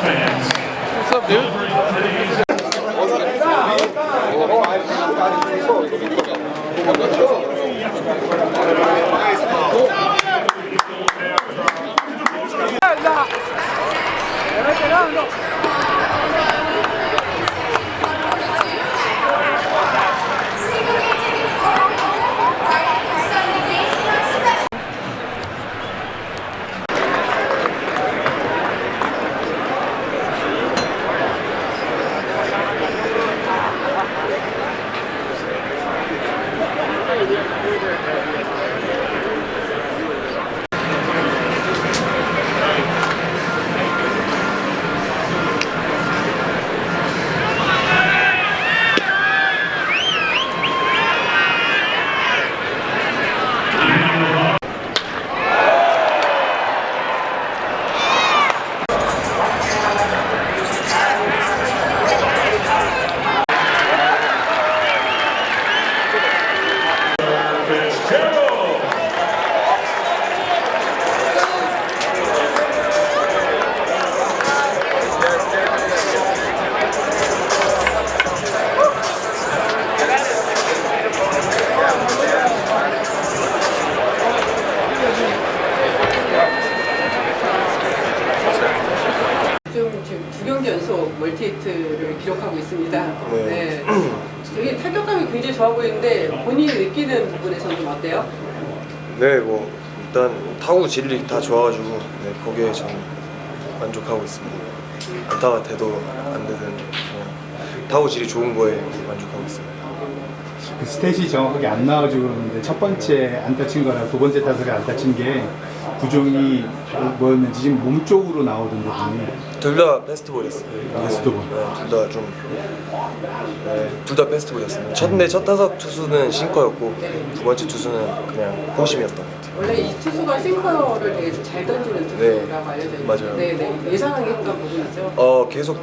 fans. What's up, dude? Ronaldo. 좋아 보이는데 본인이 느끼는 부분에서는 좀 어때요? 네, 뭐 일단 타구 질이 다 좋아가지고 네, 거기에 저는 만족하고 있습니다. 안타가 돼도 안 되든 그냥 타구 질이 좋은 거에 만족하고 있습니다. 그 스탯이 정확하게 안 나와지고 그러는데 첫 번째 안타 친 거랑 두 번째 타석에 안타 친 게 구종이 뭐였는지 지금 몸 쪽으로 나오던데 보니 둘다 베스트 볼이었어요. 베스트볼. 네, 둘다 좀, 네, 둘다 베스트 볼이었습니다. 첫, 내첫 타석 투수는 싱커였고 두 번째 투수는 그냥 호심이었던 것 같아요. 원래 이 투수가 싱커를 되게 잘 던지는 투수라고 알려져 있는데 맞아요. 네, 네. 예상하기 했던 부분이죠. 어 계속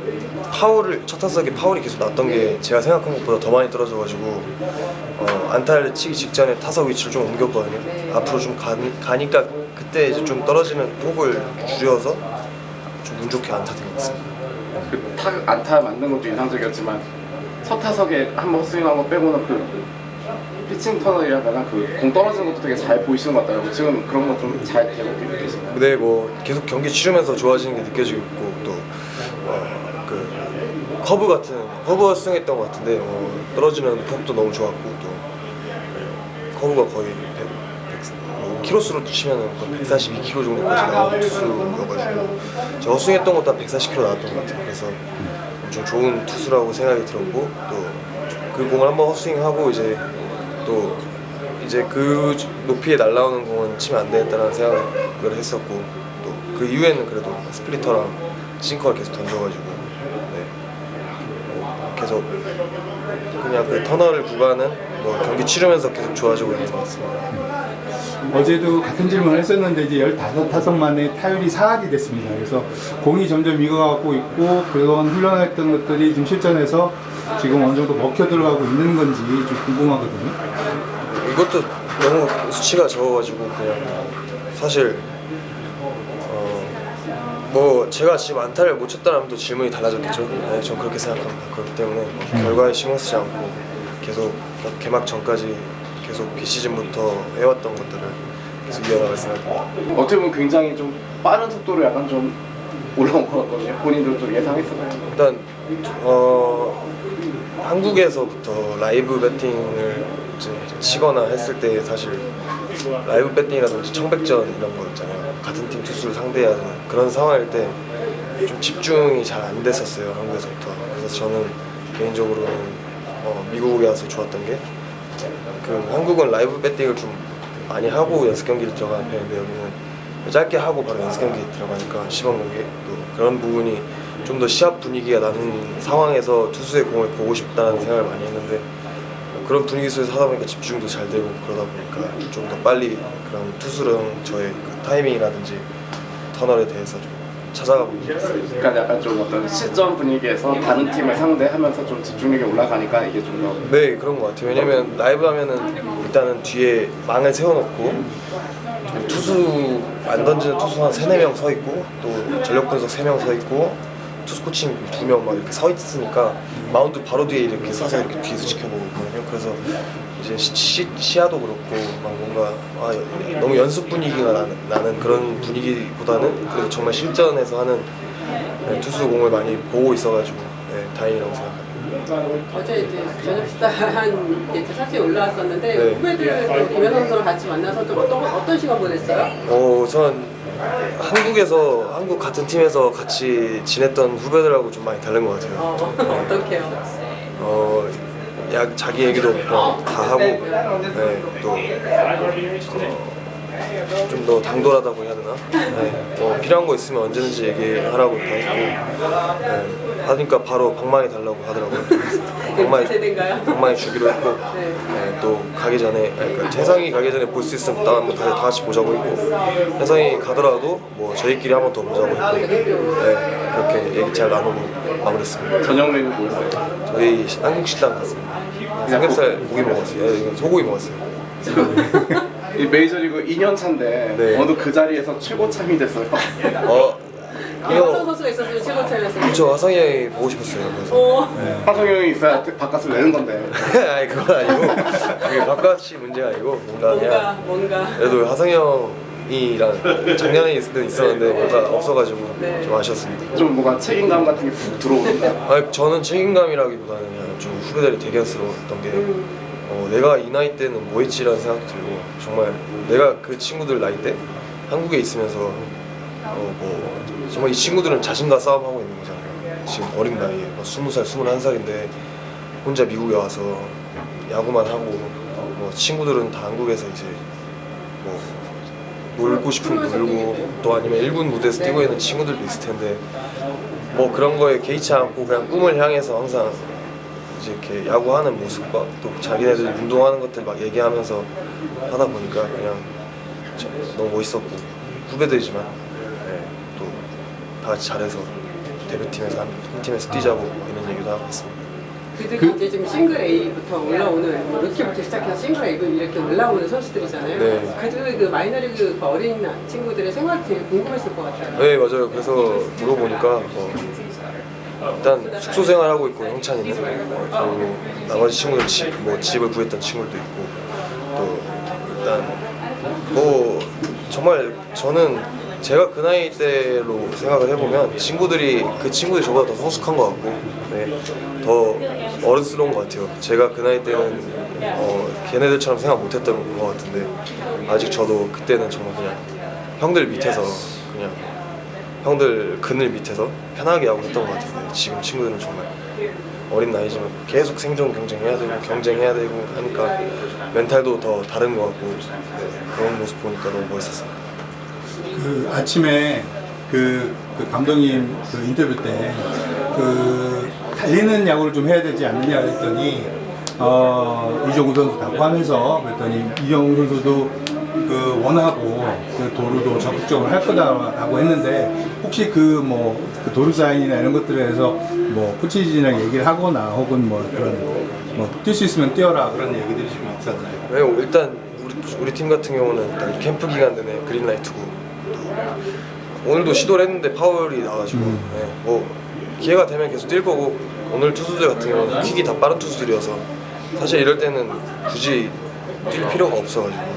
파울을 첫 타석에 파울이 계속 났던 게 제가 생각한 것보다 더 많이 떨어져가지고 어, 안타를 치기 직전에 타석 위치를 좀 옮겼거든요. 네. 앞으로 좀 가, 가니까 그때 이제 좀 떨어지는 폭을 줄여서 좀 운 좋게 안타 된것 같습니다. 그 타, 안타 만든 것도 인상적이었지만 첫 타석에 한번 스윙한 거 빼고는 그 피칭 터널이라거나 그 공 떨어지는 것도 되게 잘 보이시는 것 같더라고요. 지금 그런 거 좀 잘 되고 계신가요? 근데 뭐 계속 경기 치르면서 좋아지는 게 느껴지고 있고 또그 커브 같은 커브가 수행했던 것 같은데 어, 떨어지는 폭도 너무 좋았고 또 네, 커브가 거의 100, 100, 뭐 키로수로 치면은 거의 142km 정도까지 나오는 투수여가지고 제가 헛스윙했던 것도 한 140km 나왔던 것 같아요. 그래서 엄청 좋은 투수라고 생각이 들었고 또 그 공을 한번 헛스윙하고 이제 또 이제 그 높이에 날라오는 공은 치면 안 되겠다는 생각을 했었고 또 그 이후에는 그래도 스플리터랑 싱커를 계속 던져가지고 네. 뭐 계속 그냥 그 터널 구간은 뭐 경기 치르면서 계속 좋아지고 있는 것 같습니다. 어제도 같은 질문을 했었는데 이제 15타석 만에 타율이 4할이 됐습니다. 그래서 공이 점점 익어가고 있고 그동안 훈련했던 것들이 지금 실전에서 지금 어느 정도 먹혀 들어가고 있는 건지 좀 궁금하거든요. 이것도 너무 수치가 적어가지고 그냥 사실 어 뭐 제가 지금 안타를 못 쳤다면 또 질문이 달라졌겠죠. 네, 전 그렇게 생각합니다. 그렇기 때문에 뭐 결과에 신경 쓰지 않고 계속 개막 전까지 계속 비시즌부터 해왔던 것들을 계속 이어나갈 생각입니다. 어떻게 보면 굉장히 좀 빠른 속도로 약간 좀 올라온 것 같거든요. 본인도 좀 예상했었나요? 일단 어 한국에서부터 라이브 배팅을 이제 치거나 했을 때 사실 라이브 배팅이라든지 청백전 이런 거 있잖아요. 같은 팀 투수를 상대해야 하는 그런 상황일 때 좀 집중이 잘 안 됐었어요 한국에서부터. 그래서 저는 개인적으로는 어, 미국에 와서 좋았던 게 그 한국은 라이브 배팅을 좀 많이 하고 연습 경기를 들어가는 편인데 여기는 짧게 하고 바로 연습 경기 들어가니까 시범 경기 또 그런 부분이 좀 더 시합 분위기가 나는 상황에서 투수의 공을 보고 싶다는 생각을 많이 했는데 그런 분위기 속에서 하다 보니까 집중도 잘 되고 그러다 보니까 좀 더 빨리 그런 투수랑 저의 그 타이밍이라든지 터널에 대해서 좀 찾아가고 있어요. 그러니까 약간 좀 어떤 시전 분위기에서 다른 팀을 상대하면서 좀 집중력이 올라가니까 이게 좀 더 네 그런 것 같아요 왜냐면 라이브 하면은 일단은 뒤에 망을 세워놓고 또 투수 안 던지는 투수 한 3, 4명 서 있고 또 전력 분석 3명 서 있고 투수 코칭 2명 막 이렇게 서 있으니까 마운드 바로 뒤에 이렇게 서서 이렇게 뒤에서 지켜보고 그러거든요 그래서 이제 시, 시, 시 야도 그렇고 막 뭔가 아, 너무 연습 분위기가 나는, 나는 그런 분위기보다는 그래도 정말 실전에서 하는 네, 투수 공을 많이 보고 있어가지고 네, 다행이라고 생각합니다 어제 이제 저녁 식사한 이제 사진이 올라왔었는데 네. 후배들 김현 선수랑 같이 만나서 좀 어떤 어떤 시간 보냈어요? 어, 우선 한국에서 한국 같은 팀에서 같이 지냈던 후배들하고 좀 많이 다른 것 같아요. 어, 어떻게요? 어, 야, 자기 얘기도 다 하고, 네, 또, 어, 좀 더 당돌하다고 해야 되나? 네, 뭐 필요한 거 있으면 언제든지 얘기하라고 다 했고, 네, 하니까 바로 방망이 달라고 하더라고요. 세대인가요? 방망이 주기로 했고, 네. 네, 또 가기 전에, 아니, 그러니까 혜성이 가기 전에 볼 수 있으면 다, 한번 다, 다 같이 보자고 했고, 혜성이 가더라도 뭐 저희끼리 한 번 더 보자고 했고, 네, 그렇게 얘기 잘 나누고 마무리했습니다. 저녁 메뉴 뭐였어요? 저희 시- 한국 식당 갔습니다. 삼겹살 고기 먹었어요. 예, 이건 소고기 먹었어요. 이 메이저리그 2년 차인데 네. 어느 그 자리에서 최고 참이 됐어요. 어, 이거 선수가 있었으면 최고 차이였어요. 저 화성이 형이 보고 싶었어요. 그래서. 어, 화성이 형이 있어야 바깥을 내는 건데. 아니 그건 아니고 그게 바깥이 문제가 아니고 뭔가 뭔가 그냥 뭔가 그래도 화성이 형 책임감이랑 작년에 있- 있었는데 뭔가 없어가지고 네. 좀 아쉬웠습니다. 좀 뭔가 책임감 같은 게푹 들어오는데 아니 저는 책임감이라기보다는 그냥 좀 후배들이 대견스러웠던 게 어, 내가 이 나이 때는 뭐 했지라는 생각도 들고 정말 내가 그 친구들 나이 때 한국에 있으면서 어, 뭐 정말 이 친구들은 자신과 싸움하고 있는 거잖아요. 지금 어린 나이에 뭐 20살, 21살인데 혼자 미국에 와서 야구만 하고 뭐 친구들은 다 한국에서 이제 뭐 놀고 싶으면 놀고 또 아니면 일군 무대에서 뛰고 있는 친구들도 있을 텐데 뭐 그런 거에 개의치 않고 그냥 꿈을 향해서 항상 이제 이렇게 야구하는 모습과 또 자기네들 운동하는 것들 막 얘기하면서 하다 보니까 그냥 저- 너무 멋있었고 후배들이지만 네, 또다 같이 잘해서 대표팀에서 한, 한 팀에서 뛰자고 이런 얘기도 하고 있습니다. 그들이 그- 이제 지금 싱글 A부터 올라오는 뭐 루키부터 시작해서 싱글 A 이렇게 올라오는 선수들이잖아요. 네. 그들 그 마이너리그 그 어린 친구들의 생활 되게 궁금했을 것 같아요. 네 맞아요. 그래서 물어보니까 뭐 일단 숙소 생활하고 있고 형찬이는 그리고 나머지 친구들 집, 뭐 집을 구했던 친구들도 있고 또 일단 뭐 정말 저는 제가 그 나이 때로 생각을 해보면 친구들이 그 친구들이 저보다 더 성숙한 것 같고 네, 더 어른스러운 것 같아요. 제가 그 나이 때는 어, 걔네들처럼 생각 못했던 것 같은데 아직 저도 그때는 정말 그냥 형들 밑에서 그냥 형들 그늘 밑에서 편하게 하고 했던 것 같은데 지금 친구들은 정말 어린 나이지만 계속 생존 경쟁해야 되고 경쟁해야 되고 하니까 멘탈도 더 다른 것 같고 네, 그런 모습 보니까 너무 멋있었습니다. 그 아침에 그, 그 감독님 그 인터뷰 때 그 달리는 야구를 좀 해야 되지 않느냐 그랬더니 어 이정우 선수 다 포함해서 그랬더니 이정우 선수도 그 원하고 그 도루도 적극적으로 할 거다라고 했는데 혹시 그 뭐 그 도루 사인이나 이런 것들에 대해서 뭐 코치진이랑 얘기를 하거나 혹은 뭐 그런 뭐뛸 수 있으면 뛰어라 그런 얘기들이 좀 있었나요? 네, 일단 우리, 우리 팀 같은 경우는 일단 캠프 기간 내내 그린라이트고 또 오늘도 시도를 했는데 파울이 나가지고 네, 뭐 기회가 되면 계속 뛸 거고 오늘 투수들 같은 경우는 킥이 다 빠른 투수들이어서 사실 이럴 때는 굳이 뛸 필요가 없어가지고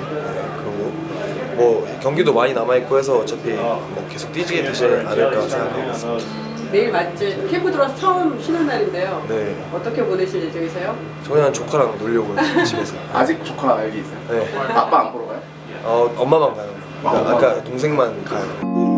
뭐 경기도 많이 남아 있고 해서 어차피 뭐 계속 뛰지 되지 않을까 생각하고 있습니다 내일 맞지 캠프 들어와서 처음 쉬는 날인데요. 네, 어떻게 보내실 예정이세요? 저 그냥 조카랑 놀려고요 집에서 아직 조카 여기 있어요? 네. 아빠 안 보러 가요? 어, 엄마만 가요 그러니까 아까 동생만 가요